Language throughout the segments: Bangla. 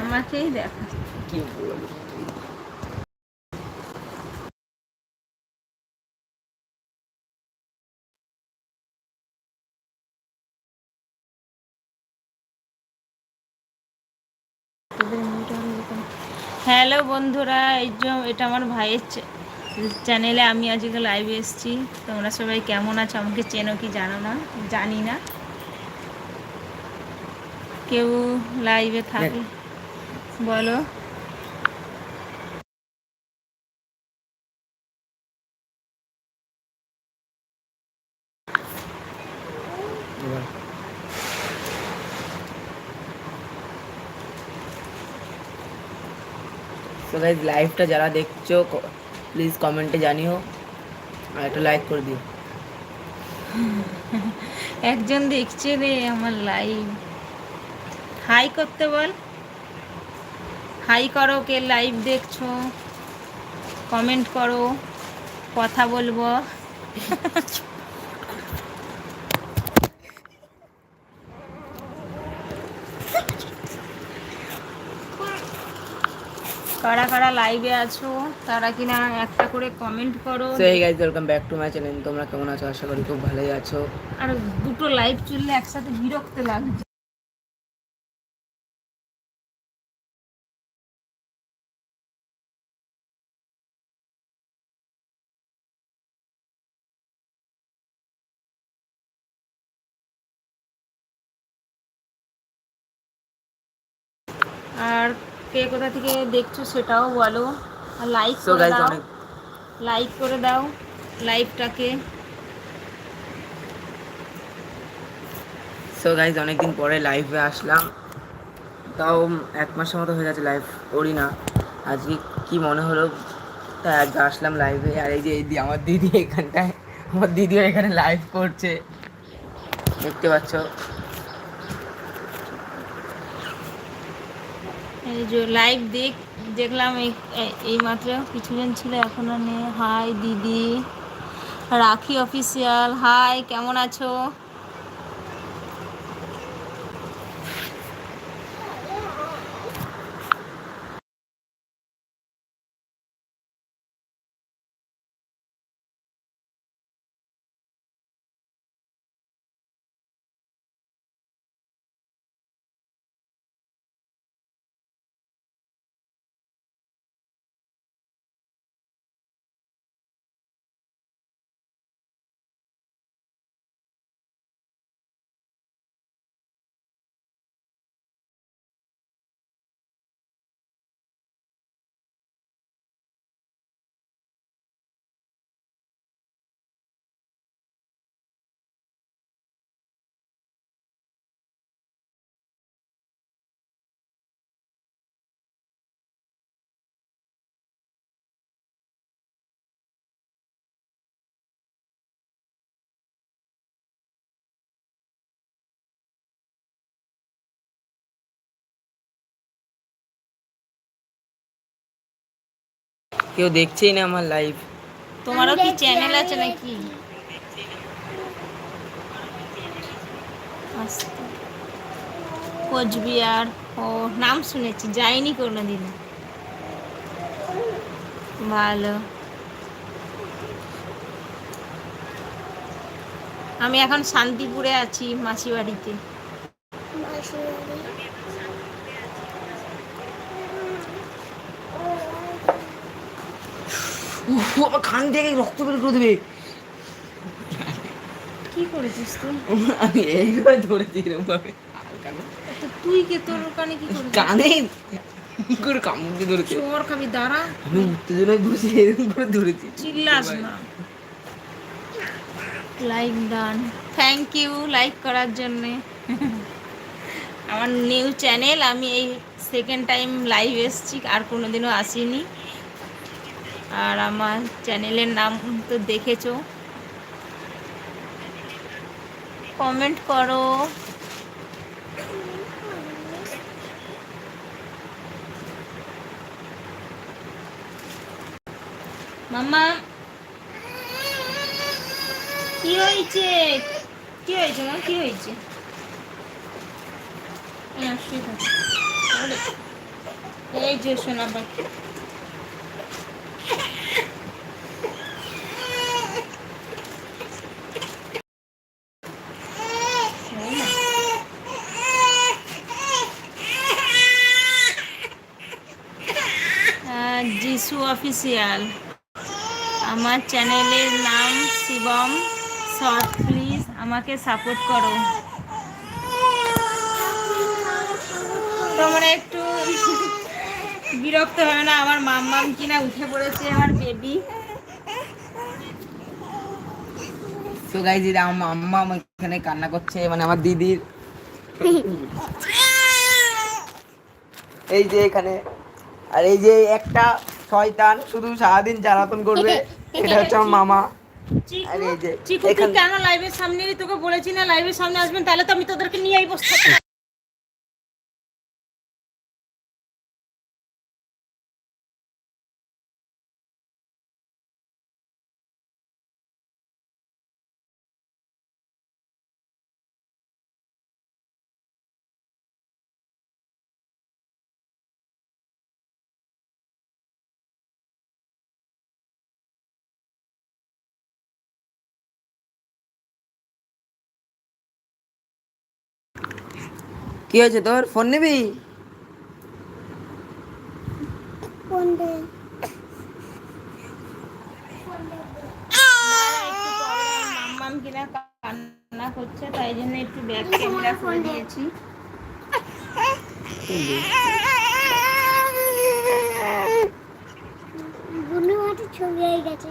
আমাকেই হ্যালো বন্ধুরা, এই যে এটা আমার ভাইয়ের চ্যানেলে আমি আজকে লাইভে এসেছি। তোমরা সবাই কেমন আছো? আমাকে চেনো কি জানো না? জানি না। কেউ লাইভে থাকে বলো এবার তো গাইজ লাইভটা যারা দেখছ প্লিজ কমেন্টে জানিও। আর একটা লাইক করে দিও। একজন দেখছে রে আমার লাইভ হাই করতে বল। হাই করো কে লাইভ দেখছ। কমেন্ট করো। কথা বলব। কারা কারা লাইভে আছো তারা কিনা একটা করে কমেন্ট করো। সো এই guys welcome back to my channel তোমরা কেমন আছো? আশা করি খুব ভালোই আছো। আর দুটো লাইভ চললে একসাথে বিরক্ত লাগছে। কে কোথা থেকে দেখছ সেটাও বলো। আর লাইক করে দাও। লাইক করে দাও লাইভটাকে সো গাইজ অনেকদিন পরে লাইভে আসলাম। তাও এক মাসের মতো হয়ে গেছে লাইভ করি না। আজকে কি মনে হলো? তাই আজকে আসলাম লাইভে আর এই যে এই আমার দিদি এখানটায় আমার দিদিও এখানে লাইভ করছে। দেখতে পাচ্ছ এই যে লাইভ দেখ, দেখলাম এই মাত্র কিছুজন ছিল, এখন নেই। হাই দিদি। রাখি অফিসিয়াল হাই কেমন আছো? কেউ দেখছেই না আমার লাইভ তোমারও কি চ্যানেল আছে নাকি? কোচবিহার ও নাম শুনেছি যাইনি কোনো দিন ভালো। আমি এখন শান্তিপুরে আছি মাসি বাড়িতে। আমার খান থেকে রক্ত বের করে দেবে। কি করেছিস তুই? আমি এইভাবে ধরেছি এরকম ভাবে তুই কে তোর ওখানে কি করেছিস কানে কি করে কামড় দিয়ে ধরেছে চোর খাবি দাঁড়া। আমি উত্তেজনায় বসে এরকম করে ধরেছি চিল্লাস না। Like done. Thank you like করার জন্যে। আমার নিউ চ্যানেল আমি এই সেকেন্ড টাইম লাইভ এসেছি আর কোনোদিনও আসিনি। আর আমার চ্যানেলের নাম তো দেখেছ। কমেন্ট করো। মামা কি হয়েছে? কি হয়েছে মা? কি হয়েছে? হ্যাঁ, এই যে সোনা পাখি যিশু অফিসিয়াল। আমার চ্যানেলের নাম শিবম। শর্ট প্লিজ আমাকে সাপোর্ট করো। তোমরা একটু বিরক্ত হয় না আমার মাম্মাম কিনা উঠে পড়েছে আমার বেবি। তো গাইজ দিদি আমার আম্মা এখানে কান্না করছে মানে আমার দিদির। এই যে এখানে। আর এই যে একটা শয়তান শুধু সারাদিন জ্বালাতন করবে এটা হচ্ছে আমার মামা। আর এই যে চিকু কেন লাইভের সামনে তোকে বলেছি না লাইভের সামনে আসবেন তাহলে তো আমি তোদেরকে নিয়েই বসতে কি হয়েছে তোর? ফোন নিবি? একটু কিনা কান্না করছে তাই জন্য একটু ব্যাক ক্যামেরা করে দিয়েছি। ছবি হয়ে গেছে।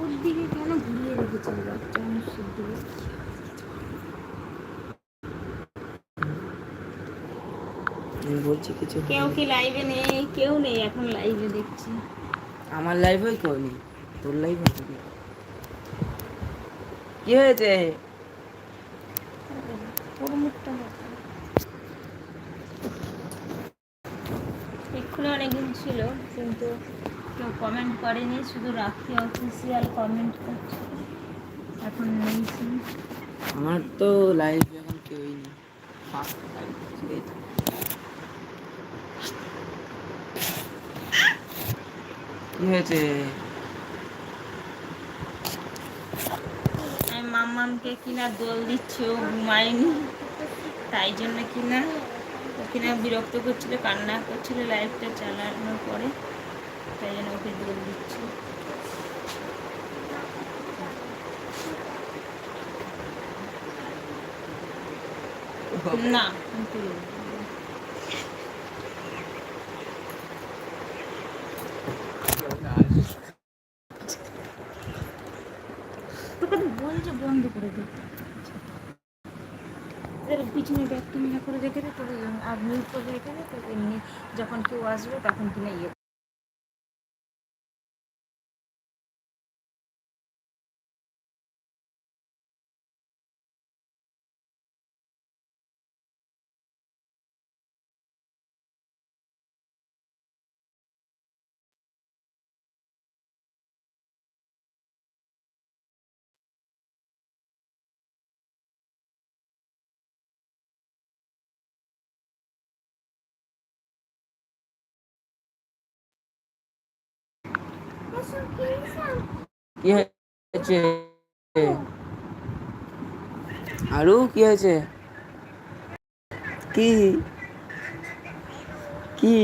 ওর দিকে কেন ঘুরিয়ে রেখেছিল বাচ্চা? দিকে আমি বলছি কিছু কেউ কি লাইভে নেই? কেউ নেই এখন লাইভে দেখছি। আমার লাইফেও কেউ নেই? তোর লাইফ কি হয়েছে। এক্ষুনি অনেকদিন ছিল কিন্তু কেউ কমেন্ট করেনি শুধু রাখি অফিসিয়াল কমেন্ট করছে। এখন নেই আমার তো লাইভ এখন কেউই নেই। কি হয়েছে। আমি মাম্মামকে কিনা দোল দিচ্ছে ও ঘুমায়নি। তাই জন্য কিনা ও কিনা বিরক্ত করছিল কান্না করছিল লাইফটা চালানোর পরে। তাই জন্য ওকে দোল দিচ্ছে। না কিন্তু তোকে তো বলছে বন্ধ করে দিই। পিছনে তুমি মিলা করে রেখে দে তোকে আর মিউট করে রেখে দে তোর এমনি যখন কেউ আসবে তখন কিনা ইয়ে কি হয়েছে? আরু কি হয়েছে? কি? কি?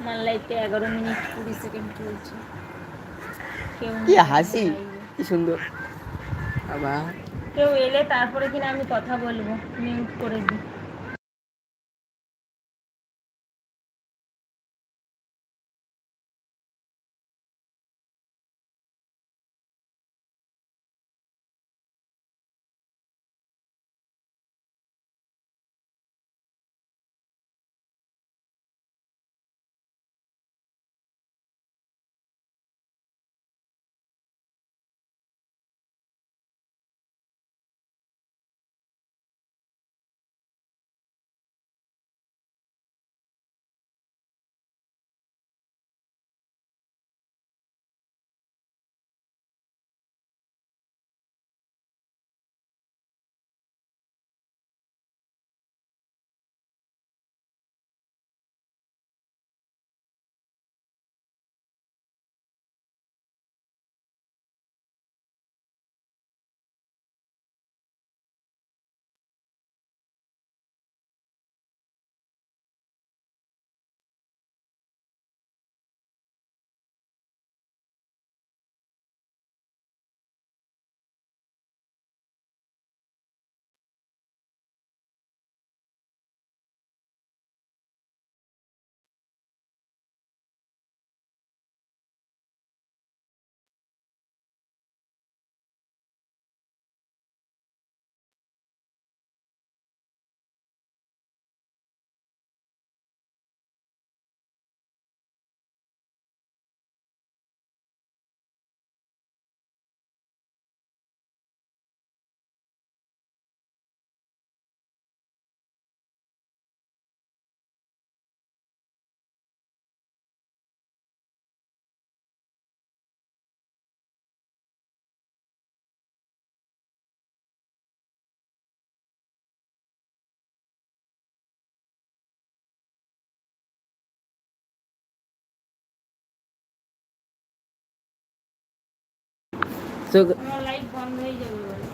আমার লাইফে এগারো মিনিট কুড়ি সেকেন্ড চলছে। কেউ কি হাসি? কি সুন্দর। বাবা। কেউ এলে তারপরে কিনা আমি কথা বলব। মিউট করে দিই। তো আমার লাইট বন্ধ হয়ে যাবে বলে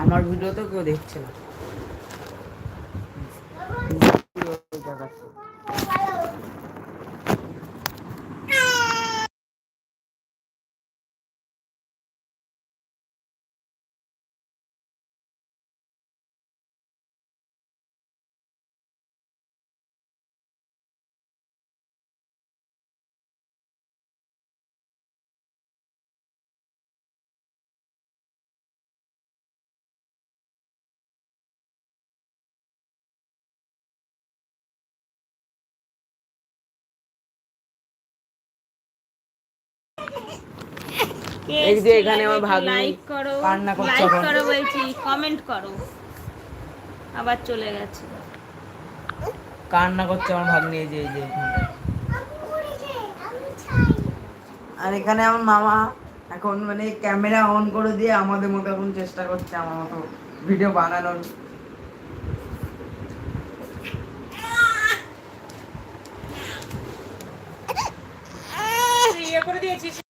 আমার ভিডিও তো কেউ দেখছে না। এই যে এখানে আমার ভাগ্নি। লাইক করো কান্না করছে লাইক করো বলছি কমেন্ট করো। আবার চলে গেছে। কান্না করছে আমার ভাগ্নি এই যে এই যে আর এখানে আমার মামা এখন মানে ক্যামেরা অন করে দিয়ে আমাদের মতো এখন চেষ্টা করছে আমার মতো ভিডিও বানানোর। ইয়ে করে দিয়েছিস।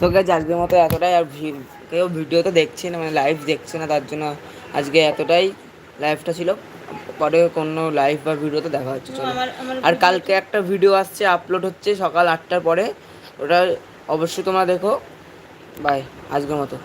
তো গাছ আজকের মতো এতটাই আর কেউ ভিডিও তো দেখছে না মানে লাইভ দেখছে না তার জন্য আজকে এতটাই লাইভটা ছিল। পরে কোনো লাইভ বা ভিডিও তো দেখা হচ্ছে চলো। আর কালকে একটা ভিডিও আসছে আপলোড হচ্ছে সকাল আটটার পরে। ওটা অবশ্যই তোমরা দেখো। বাই আজকের মতো।